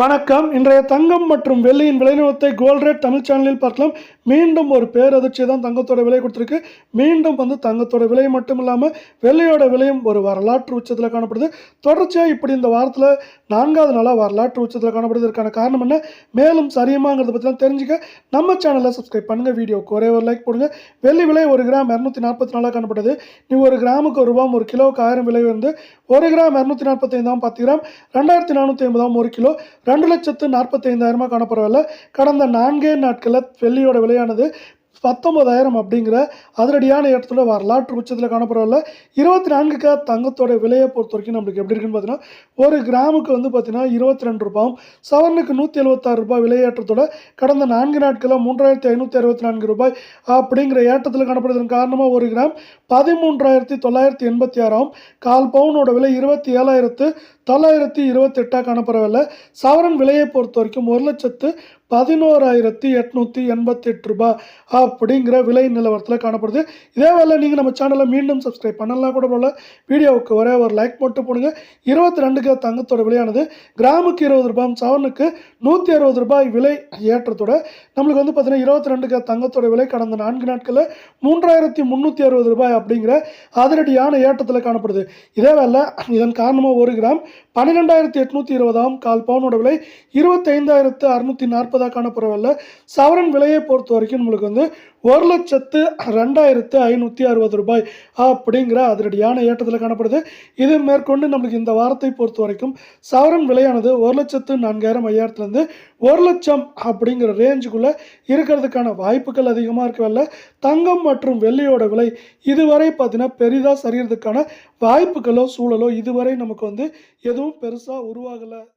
வணக்கம். இன்றைய தங்கம் மற்றும் வெள்ளியின் விளைநிலத்தை கோல்ட் ரேட் தமிழ் சேனலில் பார்க்கலாம். மீண்டும் ஒரு பேரதிர்ச்சி தான் தங்கத்தோட விலை கொடுத்துருக்கு. மீண்டும் வந்து தங்கத்தோட விலை மட்டும் இல்லாமல் வெள்ளையோட விலையும் ஒரு வரலாற்று உச்சத்தில் காணப்படுது. தொடர்ச்சியாக இப்படி இந்த வாரத்தில் நான்காவது நாளாக வரலாற்று உச்சத்தில் காணப்படுது இதற்கான காரணம் என்ன? மேலும் சரியுமாங்கிறத பற்றிலாம் தெரிஞ்சுக்க நம்ம சேனலை சப்ஸ்கிரைப் பண்ணுங்கள் வீடியோக்கு ஒரே ஒரு லைக் போடுங்க வெள்ளி விலை ஒரு கிராம் இரநூத்தி நாற்பத்தி நாலாக காணப்படுது நீ ஒரு கிராமுக்கு ஒரு ரூபாம் ஒரு கிலோவுக்கு ஆயிரம் விலை வந்து ஒரு கிராம் இரநூத்தி நாற்பத்தைந்தாம் பத்து கிராம் ரெண்டாயிரத்தி நானூற்றி ஐம்பதாம் ஒரு கிலோ ரெண்டு லட்சத்து நாற்பத்தைந்தாயிரமாக காணப்படவில்லை. கடந்த நான்கே நாட்களில் வெள்ளியோட விலையானது பத்தொன்பதாயிரம் அப்படிங்கிற அதிரடியான ஏற்றத்தோட வரலாற்று உச்சத்தில் காணப்படவில்லை இருபத்தி நான்குக்கு தங்கத்தோட விலையை பொறுத்த வரைக்கும் நம்மளுக்கு எப்படி இருக்குன்னு பார்த்தீங்கன்னா ஒரு கிராமுக்கு வந்து பார்த்தீங்கன்னா இருபத்தி ரெண்டு ரூபாயும் சவரனுக்கு நூற்றி எழுபத்தாறு ரூபாய் விலையேற்றத்தோட கடந்த நான்கு நாட்களில் மூன்றாயிரத்தி ஐநூற்றி அறுபத்தி நான்கு ரூபாய் அப்படிங்கிற ஏற்றத்தில் காணப்படுவதன் காரணமாக ஒரு கிராம் பதிமூன்றாயிரத்தி தொள்ளாயிரத்தி எண்பத்தி ஆறாம் கால் பவுனோட விலை இருபத்தி ஏழாயிரத்து தொள்ளாயிரத்தி இருபத்தெட்டாக காணப்படவில்லை சவரன் விலையை பொறுத்த வரைக்கும் ஒரு லட்சத்து பதினோராயிரத்தி எட்நூற்றி எண்பத்தெட்டு ரூபாய் அப்படிங்கிற விலை நிலவரத்தில் காணப்படுது. இதே வேலை நீங்கள் நம்ம சேனலை மீண்டும் சப்ஸ்கிரைப் பண்ணலாம் கூட போல வீடியோவுக்கு ஒரே ஒரு லைக் மட்டும் போடுங்க. இருபத்தி ரெண்டுக்கு தங்கத்தோட விலையானது கிராமுக்கு இருபது ரூபாய் சவனுக்கு நூற்றி அறுபது ரூபாய் விலை ஏற்றத்தோட நம்மளுக்கு வந்து பார்த்தீங்கன்னா இருபத்தி ரெண்டுக்கு தங்கத்தோட விலை கடந்த நான்கு நாட்களில் மூன்றாயிரத்தி முந்நூற்றி அறுபது ரூபாய் அப்படிங்கிற அதிரடியான ஏற்றத்தில் காணப்படுது. இதே வேலை இதன் காரணமாக ஒரு கிராம் பன்னிரெண்டாயிரத்தி எட்நூற்றி இருபதாம் கால் பவுனோட விலை இருபத்தைந்தாயிரத்து அறுநூற்றி நாற்பதாக காணப்படவில்லை சவரன் விலையை பொறுத்த வரைக்கும் நம்மளுக்கு வந்து ஒரு லட்சத்து ரெண்டாயிரத்து ஐநூற்றி அறுபது ரூபாய் அப்படிங்கிற அதிரடியான ஏற்றத்தில் காணப்படுது. இது மேற்கொண்டு நம்மளுக்கு இந்த வாரத்தை பொறுத்த வரைக்கும் சவரன் விலையானது ஒரு லட்சத்து நான்காயிரம் ஐயாயிரத்துலேருந்து ஒரு லட்சம் அப்படிங்கிற ரேஞ்சுக்குள்ளே இருக்கிறதுக்கான வாய்ப்புகள் அதிகமாக இருக்கவில்லை தங்கம் மற்றும் வெள்ளியோட விலை இதுவரை பார்த்தீங்கன்னா பெரிதாக சரியறதுக்கான வாய்ப்புகளோ சூழலோ இதுவரை நமக்கு வந்து எதுவும் எதுவும் பெருசாக உருவாகலை.